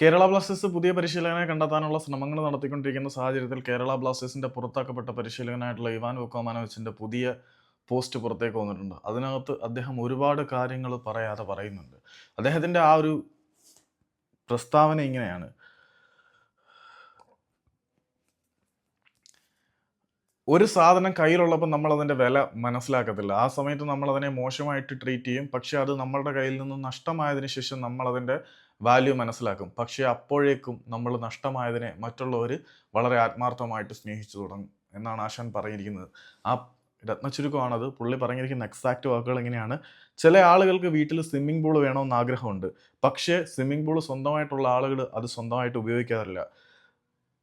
Kerala Blasters പുതിയ പരിശീലകനെ കണ്ടെത്താനുള്ള ശ്രമങ്ങൾ നടത്തിക്കൊണ്ടിരിക്കുന്ന സാഹചര്യത്തിൽ കേരള ബ്ലാസ്റ്റേഴ്സിന്റെ പുറത്താക്കപ്പെട്ട പരിശീലകനായിട്ടുള്ള ഇവാൻ വൊക്കോമാനോവിച്ചിന്റെ പുതിയ പോസ്റ്റ് പുറത്തേക്ക് വന്നിട്ടുണ്ട്. അതിനകത്ത് അദ്ദേഹം ഒരുപാട് കാര്യങ്ങൾ പറയാതെ പറയുന്നുണ്ട്. അദ്ദേഹത്തിന്റെ ആ ഒരു പ്രസ്താവന ഇങ്ങനെയാണ്. ഒരു സാധനം കയ്യിലുള്ളപ്പോൾ നമ്മൾ അതിന്റെ വില മനസ്സിലാക്കത്തില്ല. ആ സമയത്ത് നമ്മൾ അതിനെ മോശമായിട്ട് ട്രീറ്റ് ചെയ്യും. പക്ഷെ അത് നമ്മളുടെ കയ്യിൽ നിന്ന് നഷ്ടമായതിനു ശേഷം നമ്മൾ അതിന്റെ വാല്യൂ മനസ്സിലാക്കും. പക്ഷേ അപ്പോഴേക്കും നമ്മൾ നഷ്ടമായതിനെ മറ്റുള്ളവർ വളരെ ആത്മാർത്ഥമായിട്ട് സ്നേഹിച്ചു തുടങ്ങും എന്നാണ് ആശാൻ പറഞ്ഞിരിക്കുന്നത് ആ രത്നച്ചുരുക്കമാണത്. പുള്ളി പറഞ്ഞിരിക്കുന്ന എക്സാക്റ്റ് വാക്കുകൾ എങ്ങനെയാണ് ചില ആളുകൾക്ക് വീട്ടിൽ സ്വിമ്മിംഗ് പൂൾ വേണമെന്ന് ആഗ്രഹമുണ്ട്. പക്ഷേ സ്വിമ്മിംഗ് പൂൾ സ്വന്തമായിട്ടുള്ള ആളുകൾ അത് സ്വന്തമായിട്ട് ഉപയോഗിക്കാറില്ല.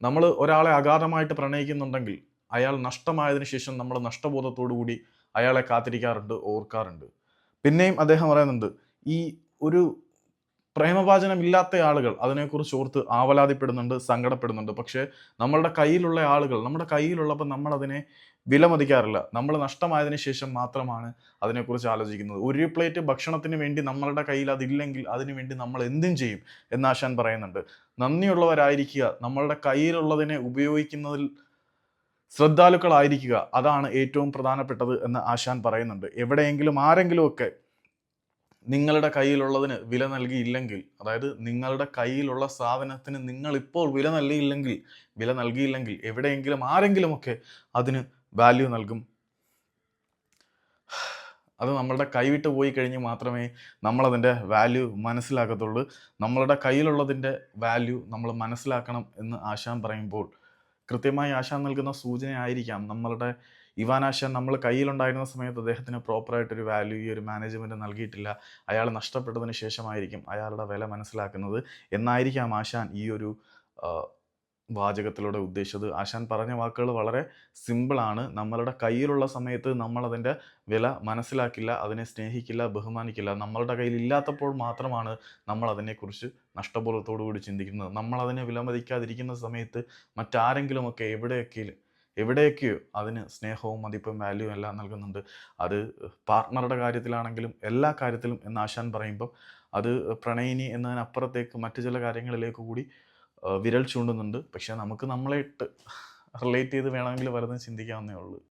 നമ്മൾ ഒരാളെ അഗാധമായിട്ട് പ്രണയിക്കുന്നുണ്ടെങ്കിൽ അയാൾ നഷ്ടമായതിനു ശേഷം നമ്മൾ നഷ്ടബോധത്തോടു കൂടി അയാളെ കാത്തിരിക്കാറുണ്ട് ഓർക്കാറുണ്ട്. പിന്നെയും അദ്ദേഹം പറയുന്നുണ്ട് ഈ ഒരു പ്രേമവാചനം ഇല്ലാത്ത ആളുകൾ അതിനെക്കുറിച്ച് ഓർത്ത് ആവലാതിപ്പെടുന്നുണ്ട് സങ്കടപ്പെടുന്നുണ്ട്. പക്ഷേ നമ്മളുടെ കയ്യിലുള്ള ആളുകൾ നമ്മുടെ കയ്യിലുള്ളപ്പോൾ നമ്മൾ അതിനെ വിലമതിക്കാറില്ല. നമ്മൾ നഷ്ടമായതിന് ശേഷം മാത്രമാണ് അതിനെക്കുറിച്ച് ആലോചിക്കുന്നത്. ഒരു പ്ലേറ്റ് ഭക്ഷണത്തിന് വേണ്ടി നമ്മളുടെ കയ്യിൽ അതില്ലെങ്കിൽ അതിനു വേണ്ടി നമ്മൾ എന്തും ചെയ്യും എന്ന് ആശാൻ പറയുന്നുണ്ട്. നന്ദിയുള്ളവരായിരിക്കുക നമ്മളുടെ കയ്യിലുള്ളതിനെ ഉപയോഗിക്കുന്നതിൽ ശ്രദ്ധാലുക്കളായിരിക്കുക അതാണ് ഏറ്റവും പ്രധാനപ്പെട്ടത് എന്ന് ആശാൻ പറയുന്നുണ്ട്. എവിടെയെങ്കിലും ആരെങ്കിലുമൊക്കെ നിങ്ങളുടെ കയ്യിലുള്ളതിന് വില നൽകിയില്ലെങ്കിൽ അതായത് നിങ്ങളുടെ കയ്യിലുള്ള സാധനത്തിന് നിങ്ങൾ ഇപ്പോൾ വില നൽകിയില്ലെങ്കിൽ വില നൽകിയില്ലെങ്കിൽ എവിടെയെങ്കിലും ആരെങ്കിലുമൊക്കെ അതിന് വാല്യൂ നൽകും. അത് നമ്മളുടെ കൈവിട്ട് പോയി കഴിഞ്ഞ് മാത്രമേ നമ്മളതിന്റെ വാല്യൂ മനസ്സിലാക്കത്തുള്ളൂ. നമ്മളുടെ കയ്യിലുള്ളതിന്റെ വാല്യൂ നമ്മൾ മനസ്സിലാക്കണം എന്ന് ആശാൻ പറയുമ്പോൾ കൃത്യമായി ആശാൻ നൽകുന്ന സൂചനയായിരിക്കാം നമ്മളുടെ ഇവാൻ ആശാൻ നമ്മൾ കയ്യിലുണ്ടായിരുന്ന സമയത്ത് അദ്ദേഹത്തിന് പ്രോപ്പറായിട്ടൊരു വാല്യൂ ഈ ഒരു മാനേജ്മെന്റ് നൽകിയിട്ടില്ല. അയാൾ നഷ്ടപ്പെട്ടതിന് ശേഷമായിരിക്കും അയാളുടെ വില മനസ്സിലാക്കുന്നത്. എന്നായിരിക്കാം ആശാൻ ഈ ഒരു വാചകത്തിലൂടെ ഉദ്ദേശിച്ചത്. ആശാൻ പറഞ്ഞ വാക്കുകൾ വളരെ സിമ്പിളാണ് നമ്മളുടെ കയ്യിലുള്ള സമയത്ത് നമ്മളതിന്റെ വില മനസ്സിലാക്കില്ല അതിനെ സ്നേഹിക്കില്ല ബഹുമാനിക്കില്ല. നമ്മളുടെ കയ്യിൽ ഇല്ലാത്തപ്പോൾ മാത്രമാണ് നമ്മൾ അതിനെക്കുറിച്ച് നഷ്ടബോധത്തോടു കൂടി ചിന്തിക്കുന്നത്. നമ്മളതിനെ വിലമതിക്കാതിരിക്കുന്ന സമയത്ത് മറ്റാരെങ്കിലുമൊക്കെ എവിടെയൊക്കെ എവിടെയൊക്കെയോ അതിന് സ്നേഹവും മതിപ്പും വാല്യൂ എല്ലാം നൽകുന്നുണ്ട്? അത് പാർട്ട്ണറുടെ കാര്യത്തിലാണെങ്കിലും എല്ലാ കാര്യത്തിലും എന്ന് ആശാൻ പറയുമ്പോൾ അത് പ്രണയിനി എന്നതിനപ്പുറത്തേക്ക് മറ്റു ചില കാര്യങ്ങളിലേക്ക് കൂടി വിരൽ ചൂണ്ടുന്നുണ്ട്. പക്ഷേ നമുക്ക് നമ്മളെ ഇട്ട് റിലേറ്റ് ചെയ്ത് വേണമെങ്കിൽ വരുന്ന ചിന്തിക്കാവുന്നേ ഉള്ളൂ.